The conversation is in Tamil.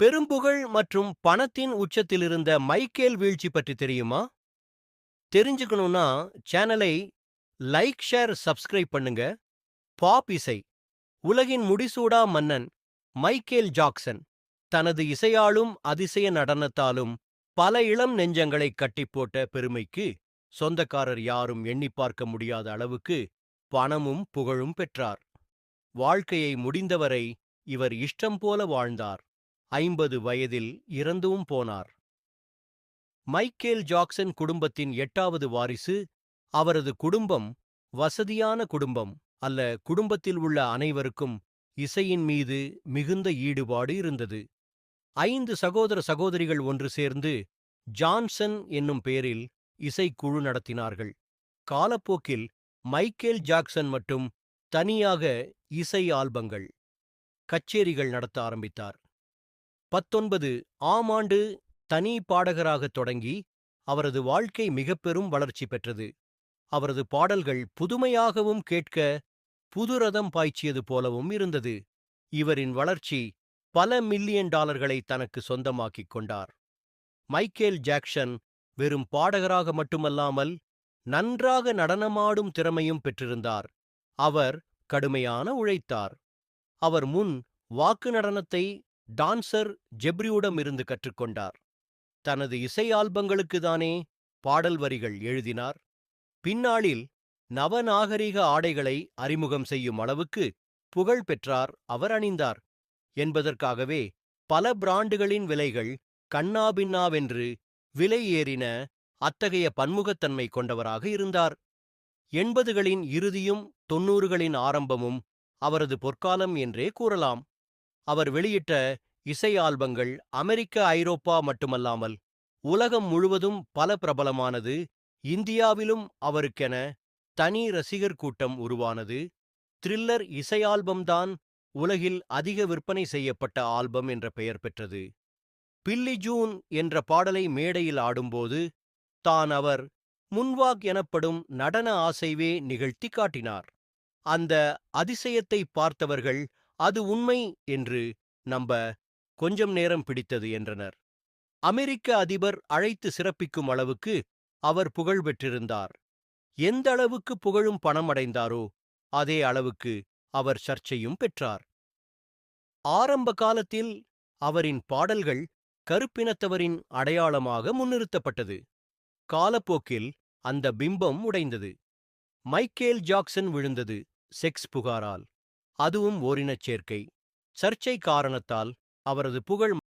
பெரும்புகழ் மற்றும் பணத்தின் உச்சத்திலிருந்த மைக்கேல் வீழ்ச்சி பற்றி தெரியுமா? தெரிஞ்சுக்கணும்னா சேனலை லைக் ஷேர் சப்ஸ்கிரைப் பண்ணுங்க. பாப் இசை. உலகின் முடிசூடா மன்னன் மைக்கேல் ஜாக்சன். தனது இசையாலும் அதிசய நடனத்தாலும் பல இளம் நெஞ்சங்களை கட்டிப்போட்ட பெருமைக்கு சொந்தக்காரர் யாரும் எண்ணிப் பார்க்க முடியாத அளவுக்கு பணமும் புகழும் பெற்றார். வாழ்க்கையை முடிந்தவரை இவர் இஷ்டம் போல வாழ்ந்தார். ஐம்பது வயதில் இறந்தும் போனார். மைக்கேல் ஜாக்சன் குடும்பத்தின் எட்டாவது வாரிசு அவரது குடும்பம் வசதியான குடும்பம் அல்ல குடும்பத்தில் உள்ள அனைவருக்கும் இசையின் மீது மிகுந்த ஈடுபாடு இருந்தது. ஐந்து சகோதர சகோதரிகள் ஒன்று சேர்ந்து ஜான்சன் என்னும் பெயரில் இசைக்குழு நடத்தினார்கள். காலப்போக்கில் மைக்கேல் ஜாக்சன் மட்டும் தனியாக இசை ஆல்பங்கள் கச்சேரிகள் நடத்த ஆரம்பித்தார். பத்தொன்பது ஆம் ஆண்டு தனி பாடகராகத் தொடங்கி அவரது வாழ்க்கை மிகப்பெரும் வளர்ச்சி பெற்றது. அவரது பாடல்கள் புதுமையாகவும் கேட்க புதுரதம் பாய்ச்சியது போலவும் இருந்தது. இவரின் வளர்ச்சி பல மில்லியன் டாலர்களை தனக்கு சொந்தமாக்கிக் கொண்டார். மைக்கேல் ஜாக்சன் வெறும் பாடகராக மட்டுமல்லாமல் நன்றாக நடனமாடும் திறமையும் பெற்றிருந்தார். அவர் கடுமையான உழைத்தார். அவர் முன் வாக்கு நடனத்தை டான்சர் ஜெப்ரியுடமிருந்து கற்றுக்கொண்டார். தனது இசை ஆல்பங்களுக்கு தானே பாடல் வரிகள் எழுதினார். பின்னாளில் நவநாகரிக ஆடைகளை அறிமுகம் செய்யும் அளவுக்கு புகழ் பெற்றார் அவர் அணிந்தார். என்பதற்காகவே பல பிராண்டுகளின் விலைகள் கண்ணாபின்னாவென்று விலை ஏறின அத்தகைய பன்முகத்தன்மை கொண்டவராக இருந்தார். எண்பதுகளின் இறுதியும் தொன்னூறுகளின் ஆரம்பமும் அவரது பொற்காலம் என்றே கூறலாம். அவர் வெளியிட்ட இசை ஆல்பங்கள் அமெரிக்க ஐரோப்பா மட்டுமல்லாமல் உலகம் முழுவதும் பல பிரபலமானது. இந்தியாவிலும் அவருக்கென தனி ரசிகர் கூட்டம் உருவானது. த்ரில்லர் இசை ஆல்பம்தான் உலகில் அதிக விற்பனை செய்யப்பட்ட ஆல்பம் என்ற பெயர் பெற்றது. பில்லி ஜூன் என்ற பாடலை மேடையில் ஆடும்போது தான் அவர் முன்வாக் எனப்படும் நடன ஆசைவே நிகழ்த்தி காட்டினார். அந்த அதிசயத்தை பார்த்தவர்கள் அது உண்மை என்று நம்ப கொஞ்சம் நேரம் பிடித்தது என்றனர். அமெரிக்க அதிபர் அழைத்து சிறப்பிக்கும் அளவுக்கு அவர் புகழ் பெற்றிருந்தார். எந்த அளவுக்கு புகழும் பணம் அடைந்தாரோ அதே அளவுக்கு அவர் சர்ச்சையும் பெற்றார். ஆரம்ப காலத்தில் அவரின் பாடல்கள் கருப்பினத்தவரின் அடையாளமாக முன்னிறுத்தப்பட்டது. காலப்போக்கில் அந்த பிம்பம் உடைந்தது. மைக்கேல் ஜாக்சன் விழுந்தது செக்ஸ் புகாரால். அதுவும் ஓரினச் சேர்க்கை. சர்ச்சை காரணத்தால் அவரது புகழ்